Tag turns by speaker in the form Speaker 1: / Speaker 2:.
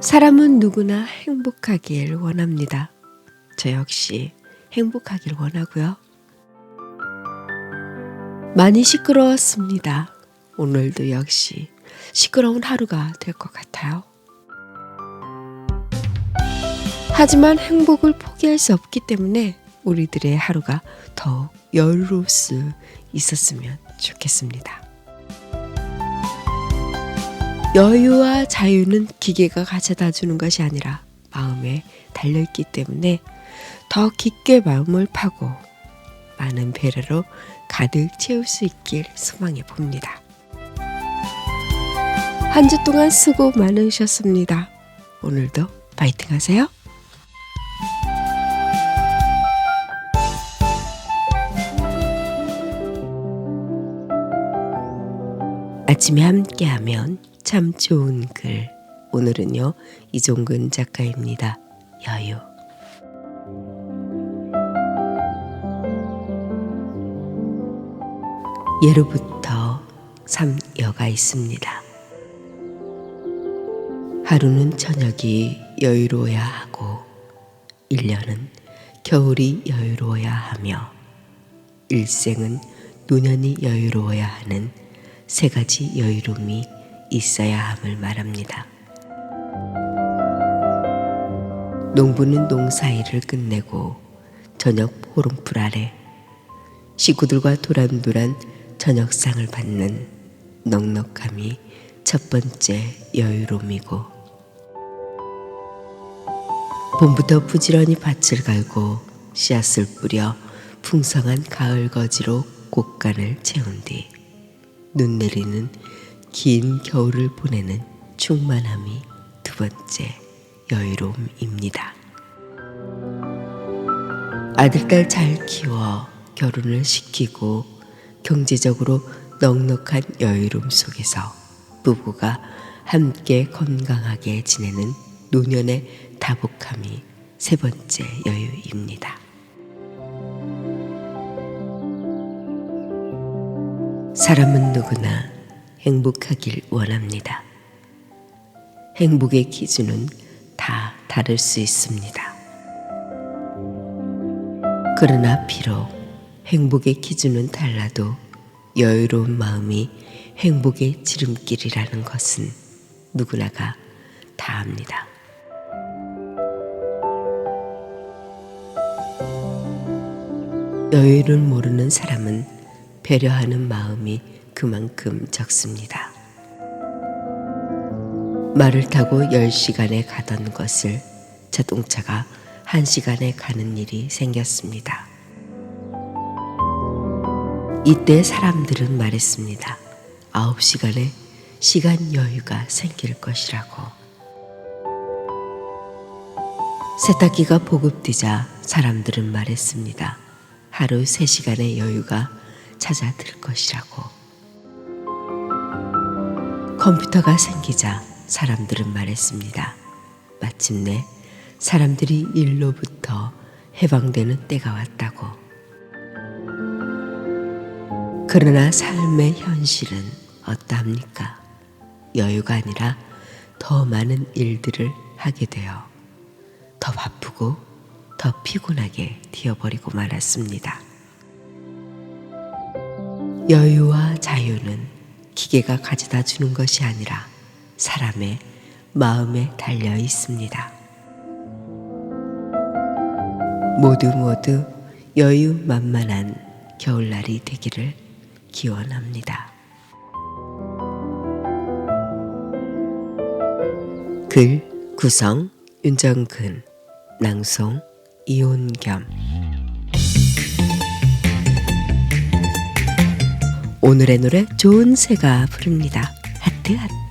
Speaker 1: 사람은 누구나 행복하길 원합니다. 저 역시 행복하길 원하고요. 많이 시끄러웠습니다. 오늘도 역시 시끄러운 하루가 될 것 같아요. 하지만 행복을 포기할 수 없기 때문에 우리들의 하루가 더욱 여유로울 수 있었으면 좋겠습니다. 여유와 자유는 기계가 가져다 주는 것이 아니라 마음에 달려있기 때문에 더 깊게 마음을 파고 많은 배려로 가득 채울 수 있길 소망해 봅니다. 한 주 동안 수고 많으셨습니다. 오늘도 파이팅 하세요. 아침에 함께하면 참 좋은 글. 오늘은요, 이종근 작가입니다. 여유. 예로부터 삼여가 있습니다. 하루는 저녁이 여유로워야 하고, 일년은 겨울이 여유로워야 하며, 일생은 노년이 여유로워야 하는 세 가지 여유로움이 있어야 함을 말합니다. 농부는 농사일을 끝내고 저녁 호롱불 아래 식구들과 도란도란 저녁상을 받는 넉넉함이 첫 번째 여유로움이고 봄부터 부지런히 밭을 갈고 씨앗을 뿌려 풍성한 가을 거지로 곡간을 채운 뒤 눈 내리는 긴 겨울을 보내는 충만함이 두 번째 여유로움입니다. 아들딸 잘 키워 결혼을 시키고 경제적으로 넉넉한 여유로움 속에서 부부가 함께 건강하게 지내는 노년의 다복함이 세 번째 여유입니다. 사람은 누구나 행복하길 원합니다. 행복의 기준은 다 다를 수 있습니다. 그러나 비록 행복의 기준은 달라도 여유로운 마음이 행복의 지름길이라는 것은 누구나가 다 압니다. 여유를 모르는 사람은 배려하는 마음이 그만큼 적습니다. 말을 타고 10시간에 가던 것을 자동차가 1시간에 가는 일이 생겼습니다. 이때 사람들은 말했습니다. 9시간에 시간 여유가 생길 것이라고. 세탁기가 보급되자 사람들은 말했습니다. 하루 3시간의 여유가 찾아들 것이라고. 컴퓨터가 생기자 사람들은 말했습니다. 마침내 사람들이 일로부터 해방되는 때가 왔다고. 그러나 삶의 현실은 어떠합니까? 여유가 아니라 더 많은 일들을 하게 되어 더 바쁘고 더 피곤하게 되어버리고 말았습니다. 여유와 자유는 기계가 가져다 주는 것이 아니라 사람의 마음에 달려 있습니다. 모두 모두 여유 만만한 겨울날이 되기를 기원합니다. 글 구성 윤정근 낭송 이온겸 오늘의 노래 좋은 새가 부릅니다. 하트 하트